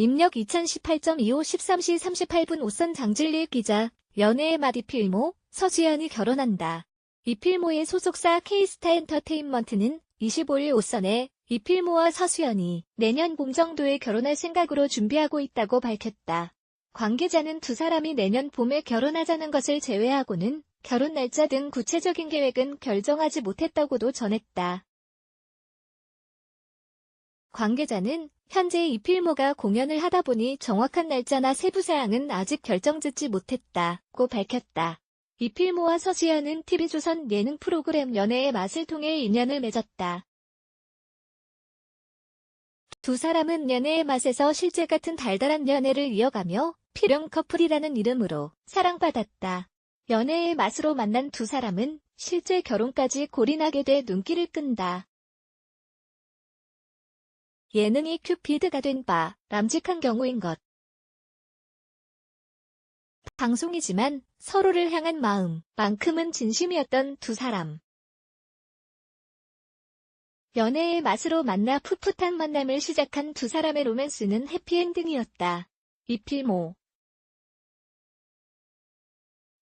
입력 2018.25 13시 38분 오선 장질릴 기자, 연애의 맛 이필모, 서주연이 결혼한다. 이필모의 소속사 K스타 엔터테인먼트는 25일 오선에 이필모와 서수연이 내년 봄 정도에 결혼할 생각으로 준비하고 있다고 밝혔다. 관계자는 두 사람이 내년 봄에 결혼하자는 것을 제외하고는 결혼 날짜 등 구체적인 계획은 결정하지 못했다고도 전했다. 관계자는 현재 이필모가 공연을 하다 보니 정확한 날짜나 세부 사항은 아직 결정짓지 못했다고 밝혔다. 이필모와 서수연은 TV조선 예능 프로그램 연애의 맛을 통해 인연을 맺었다. 두 사람은 연애의 맛에서 실제 같은 달달한 연애를 이어가며 필름 커플이라는 이름으로 사랑받았다. 연애의 맛으로 만난 두 사람은 실제 결혼까지 골인하게 돼 눈길을 끈다. 예능이 큐피드가 된 바, 람직한 경우인 것. 방송이지만 서로를 향한 마음만큼은 진심이었던 두 사람. 연애의 맛으로 만나 풋풋한 만남을 시작한 두 사람의 로맨스는 해피엔딩이었다. 이필모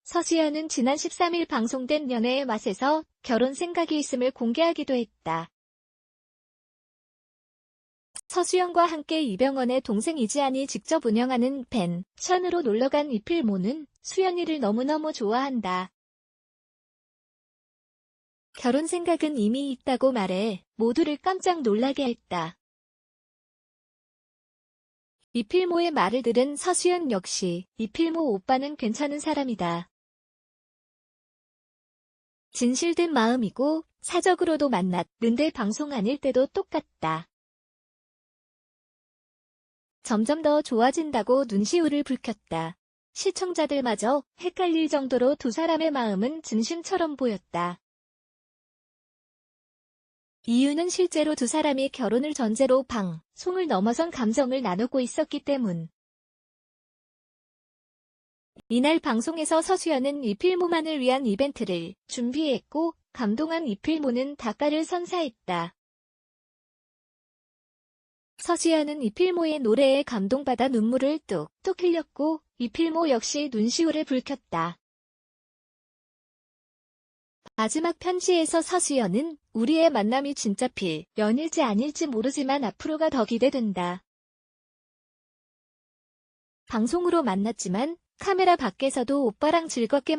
서수연은 지난 13일 방송된 연애의 맛에서 결혼 생각이 있음을 공개하기도 했다. 서수연과 함께 이병헌의 동생 이지안이 직접 운영하는 펜, 션으로 놀러간 이필모는 수연이를 너무너무 좋아한다. 결혼 생각은 이미 있다고 말해 모두를 깜짝 놀라게 했다. 이필모의 말을 들은 서수연 역시 이필모 오빠는 괜찮은 사람이다. 진실된 마음이고 사적으로도 만났는데 방송 아닐 때도 똑같다. 점점 더 좋아진다고 눈시울을 붉혔다. 시청자들마저 헷갈릴 정도로 두 사람의 마음은 진심처럼 보였다. 이유는 실제로 두 사람이 결혼을 전제로 방, 송을 넘어선 감정을 나누고 있었기 때문. 이날 방송에서 서수연은 이필모만을 위한 이벤트를 준비했고 감동한 이필모는 닭가를 선사했다. 서수연은 이필모의 노래에 감동받아 눈물을 뚝뚝 흘렸고 이필모 역시 눈시울을 붉혔다. 마지막 편지에서 서수연은 우리의 만남이 진짜 필 연일지 아닐지 모르지만 앞으로가 더 기대된다. 방송으로 만났지만 카메라 밖에서도 오빠랑 즐겁게